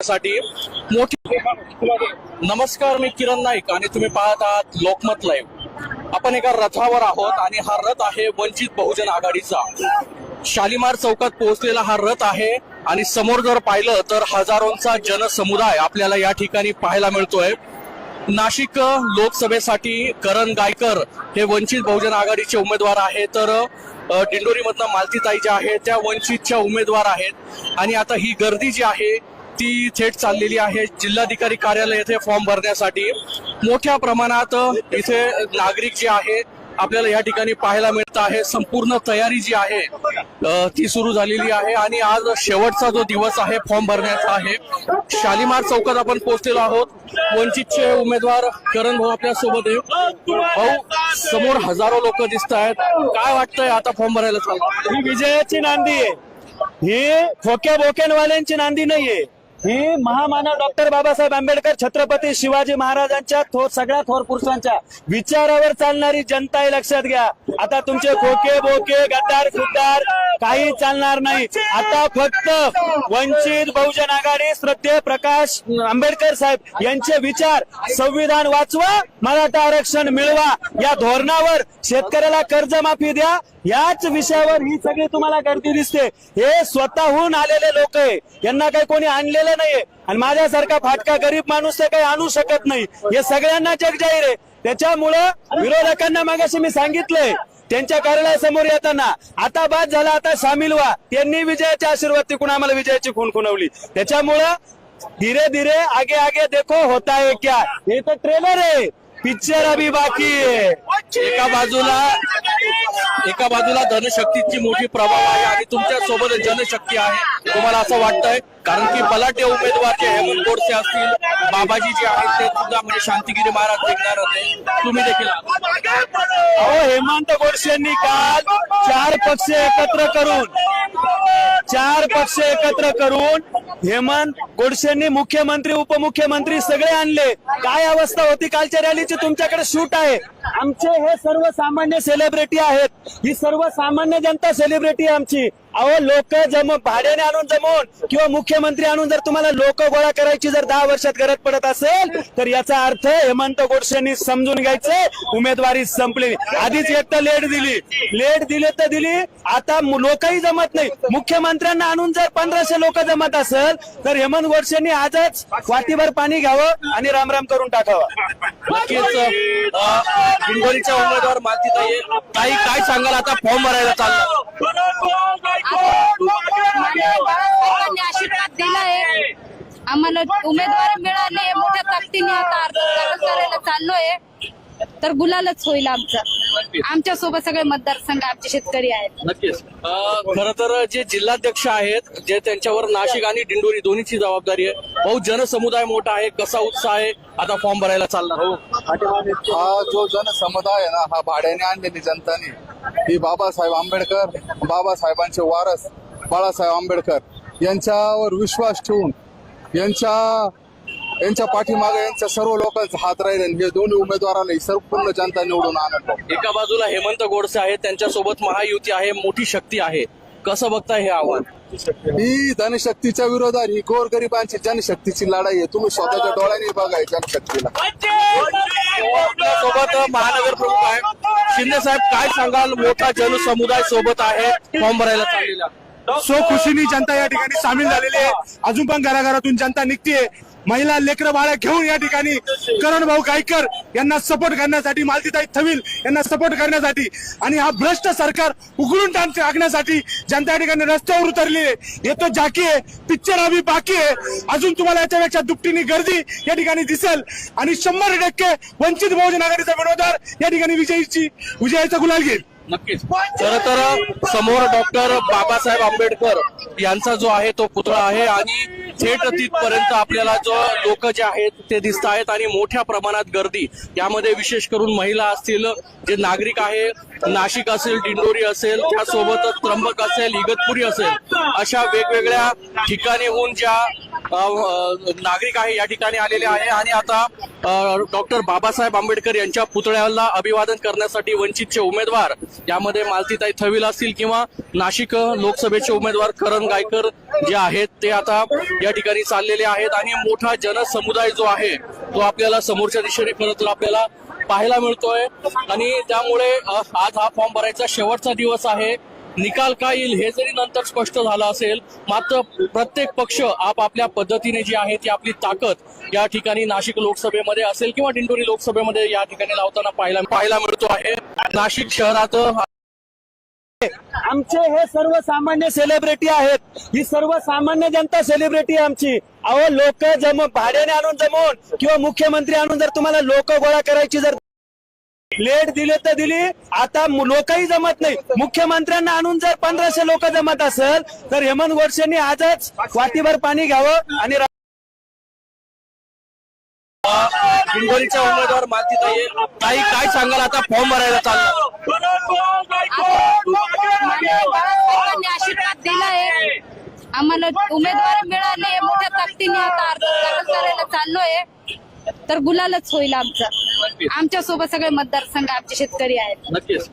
साठी मोठी नमस्कार मी किरण नाईक आणि तुम्ही पाहत आहात लोकमत लाईव्ह. आपण एका रथावर आहोत आणि हा रथ आहे वंचित बहुजन आघाडीचा. शालिमार चौकात पोहोचलेला हा रथ आहे आणि समोर जर पाहिलं तर हजारोंचा जनसमुदाय आपल्याला या ठिकाणी पाहायला मिळतोय. नाशिक लोकसभेसाठी करण गायकर हे वंचित बहुजन आघाडीचे उमेदवार आहेत तर दिंडोरीमधनं मालतीताई ज्या आहेत त्या वंचितच्या उमेदवार आहेत. आणि आता ही गर्दी जी आहे ती थेट चाललेली आहे. जिल्हाधिकारी कार्यालय येथे फॉर्म भरण्यासाठी. मोठ्या प्रमाणात इथे नागरिक जे आहे आपल्याला या ठिकाणी पाहायला मिळत आहे. संपूर्ण तयारी जी आहे ती सुरू झालेली आहे आणि आज शेवटचा जो दिवस आहे फॉर्म भरण्याचा आहे. शालिमार चौकात आपण पोहोचलेलो आहोत. वंचितचे उमेदवार करण भाऊ आपल्यासोबत आहे. भाऊ समोर हजारो लोक दिसत आहेत. काय वाटतंय आता फॉर्म भरायला चालू? ही विजयाची नांदी आहे. ही खोक्या बोक्यांवाल्यांची नांदी नाहीये. ही महामानव डॉक्टर बाबासाहेब आंबेडकर छत्रपती शिवाजी महाराजांच्या थोर सगळ्या थोर पुरुषांच्या विचारावर चालणारी जनता आहे लक्षात घ्या. आता तुमचे खोके बोके गद्दार खुद्दार काही चालणार नाही. आता फक्त वंचित बहुजन आघाडी श्रद्धे प्रकाश आंबेडकर साहेब यांचे विचार संविधान वाचवा मराठा आरक्षण मिळवा या धोरणावर शेतकऱ्याला कर्जमाफी द्या याच विषयावर ही सगळी तुम्हाला गर्दी दिसते. हे स्वतःहून आलेले लोक आहे. यांना काही कोणी आणलेलं नाहीये. आणि माझ्यासारखा फाटका गरीब माणूस ते काही आणू शकत नाही. हे सगळ्यांना जग जाहीर आहे. त्याच्यामुळं विरोधकांना मागाशी मी सांगितलंय त्यांच्या कार्यालयासमोर येताना आता बाद झाला आता सामील व्हा. त्यांनी विजयाची आशीर्वाद तिकून आम्हाला विजयाची खून खुणवली. त्याच्यामुळं धीरे धीरे आगे आगे देखो होता है क्या? हे तर ट्रेलर आहे. पिक्चर अभी बाकी एका बाजूला एका बाजूला धनशक्तीची मोठी प्रभाव आहे आणि तुमच्यासोबत जनशक्ती आहे. तुम्हाला असं वाटतंय कारण की बलाढ्य उमेदवार जे हेमंत गोडसे असतील बाबाजी जे आहेत ते सुद्धा म्हणजे शांतिगिरी महाराज जिंकणार होते. तुम्ही देखील हेमंत गोडसेंनी काल चार पक्ष एकत्र करून चार पक्ष एकत्र करून हेमंत गोडसेंनी मुख्यमंत्री उपमुख्यमंत्री सगळे आणले. काय अवस्था होती? कालच्या रॅलीची तुमच्याकडे शूट आहे. आमचे हे सर्वसामान्य सेलिब्रिटी आहेत. ही सर्वसामान्य जनता सेलिब्रिटी आहे आमची. अहो लोक जम भाड्याने आणून जमवून किंवा मुख्यमंत्री आणून जर तुम्हाला लोक गोळा करायची जर दहा वर्षात गरज पडत असेल तर याचा अर्थ हेमंत गोडसेंनी समजून घ्यायचं उमेदवारी संपली. आधीच एक तर लेट दिली. लेट दिली तर दिली. आता लोकही जमत नाही. मुख्यमंत्र्यांना आणून जर पंधराशे लोक जमत असेल तर हेमंत गोडसेंनी आजच वाटीभर पाणी घ्यावं आणि रामराम करून टाकावं. नक्कीच हिंगोलीच्या उमेदवार मालतीताई काही काय सांगाल? आता फॉर्म भरायला चाललं. आशीर्वाद दिलाय आम्हाला उमेदवार मिळाले मोठ्या ताकदीने आता अर्ज दाखल करायला चाललोय. तर गुलालच होईल आमचा. आमच्यासोबत सगळे मतदारसंघ आमचे शेतकरी आहेत. नक्कीच. खर तर जे जिल्हाध्यक्ष आहेत जे त्यांच्यावर नाशिक आणि दिंडोरी दोन्हीची जबाबदारी आहे. भाऊ जनसमुदाय मोठा आहे कसा उत्साह आहे? आता फॉर्म भरायला हो. हा जो जनसमुदाय आहे ना हा भाड्याने आणलेली जनताने ही बाबासाहेब आंबेडकर बाबासाहेबांचे वारस बाळासाहेब आंबेडकर यांच्यावर विश्वास ठेवून यांच्या यांच्या पाठीमागे यांच्या सर्व लोकांचा हात राहील हे दोन्ही उमेदवारांनी ही संपूर्ण जनता निवडून आणत एका बाजूला हेमंत गोडसे आहेत त्यांच्यासोबत महायुती आहे मोठी शक्ती आहे. कसं बघताय हे आव्हान? ही जनशक्तीच्या विरोधात ही गोरगरिबांची जनशक्तीची लढाई आहे. तुम्ही स्वतःच्या डोळ्यांनी बघाय जनशक्तीला. सोबत महानगर प्रमुख आहे शिंदे साहेब काय सांगाल? मोठा जनसमुदाय सोबत आहे. फॉर्म भरायला चाललेला. सो खुशीनी जनता या ठिकाणी सामील झालेली आहे. अजून पण घराघरातून जनता निघतीये. महिला लेकरं बाळा घेऊन या ठिकाणी. करण भाऊ गायकर यांना सपोर्ट करण्यासाठी मालतीताई थविल यांना सपोर्ट करण्यासाठी आणि हा भ्रष्ट सरकार उघडून टाक- टाकण्यासाठी जनता या ठिकाणी रस्त्यावर उतरली आहे. येतो जाकी आहे पिक्चर अभी बाकी आहे. अजून तुम्हाला याच्यापेक्षा दुपटीने गर्दी या ठिकाणी दिसेल. आणि शंभर टक्के वंचित बहुजन आघाडीचा विरोधार या ठिकाणी विजयीची विजयाचा गुलाल घेईल. नक्कीच. खर तर समोर डॉक्टर बाबासाहेब आंबेडकर यांचा जो आहे तो पुतळा आहे आणि थेट तिथपर्यंत आपल्याला जो लोक जे आहेत ते दिसत आहेत आणि मोठ्या प्रमाणात गर्दी. यामध्ये विशेष करून महिला असतील जे नागरिक आहे नाशिक असेल दिंडोरी असेल त्यासोबतच त्र्यंबक असेल इगतपुरी असेल अशा वेगवेगळ्या ठिकाणीहून ज्या नागरिक आहे या ठिकाणी आलेले आहे. आणि आता डॉक्टर बाबासाहेब आंबेडकर यांच्या पुतळ्याला अभिवादन करण्यासाठी वंचितचे उमेदवार यामध्ये मालतीताई थविल असतील किंवा नाशिक लोकसभेचे उमेदवार करण गायकर जे आहेत ते आता या ठिकाणी चाललेले आहेत. आणि मोठा जनसमुदाय जो आहे तो आपल्याला समोरच्या दिशेने खरं तर आपल्याला पाहायला मिळतोय. आणि त्यामुळे आज हा फॉर्म भरायचा शेवटचा दिवस आहे. निकाल काय येईल हे जरी नंतर स्पष्ट झालं असेल मात्र प्रत्येक पक्ष आपापल्या पद्धतीने जी आहे ती आपली ताकद या ठिकाणी नाशिक लोकसभेमध्ये असेल किंवा दिंडोरी लोकसभेमध्ये या ठिकाणी लावताना पाहायला पाहायला मिळतो आहे. नाशिक शहरात आमचे हे सर्वसामान्य सेलिब्रिटी आहेत. ही सर्वसामान्य जनता सेलिब्रिटी आहे आमची. अहो लोक जम भाड्याने आणून जमवून किंवा मुख्यमंत्री आणून जर तुम्हाला लोक गोळा करायची जर लेट दिले तर दिली. आता लोकही जमत नाही. मुख्यमंत्र्यांना आणून जर पंधराशे लोक जमत असेल तर हेमंत गोडसेंनी आजच वाटीभर पाणी घ्यावं आणि दिंडोरीच्या उमेदवार मालतीताई ताई काय सांगाल? आता फॉर्म भरायला चाललं आशीर्वाद दिलाय. आम्हाला उमेदवार मिळाले मोठ्या ताकदीने आता अर्ज दाखल करायला चाललोय. तर गुलालच होईल आमचं. आमच्यासोबत सगळे मतदारसंघ आमचे शेतकरी आहेत. नक्कीच.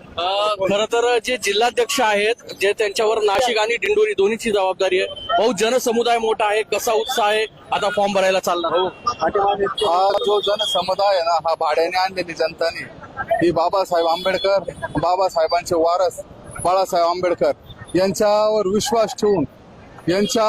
खर तर जे जिल्हाध्यक्ष आहेत जे त्यांच्यावर नाशिक आणि दिंडोरी दोन्हीची जबाबदारी आहे भाऊ जनसमुदाय मोठा आहे कसा उत्साह आहे आता फॉर्म भरायला चालला. हो. हा जो जनसमुदाय आहे ना हा भाड्याने आणलेली जनताने ही बाबासाहेब आंबेडकर बाबासाहेबांचे वारस बाळासाहेब आंबेडकर यांच्यावर विश्वास ठेवून यांच्या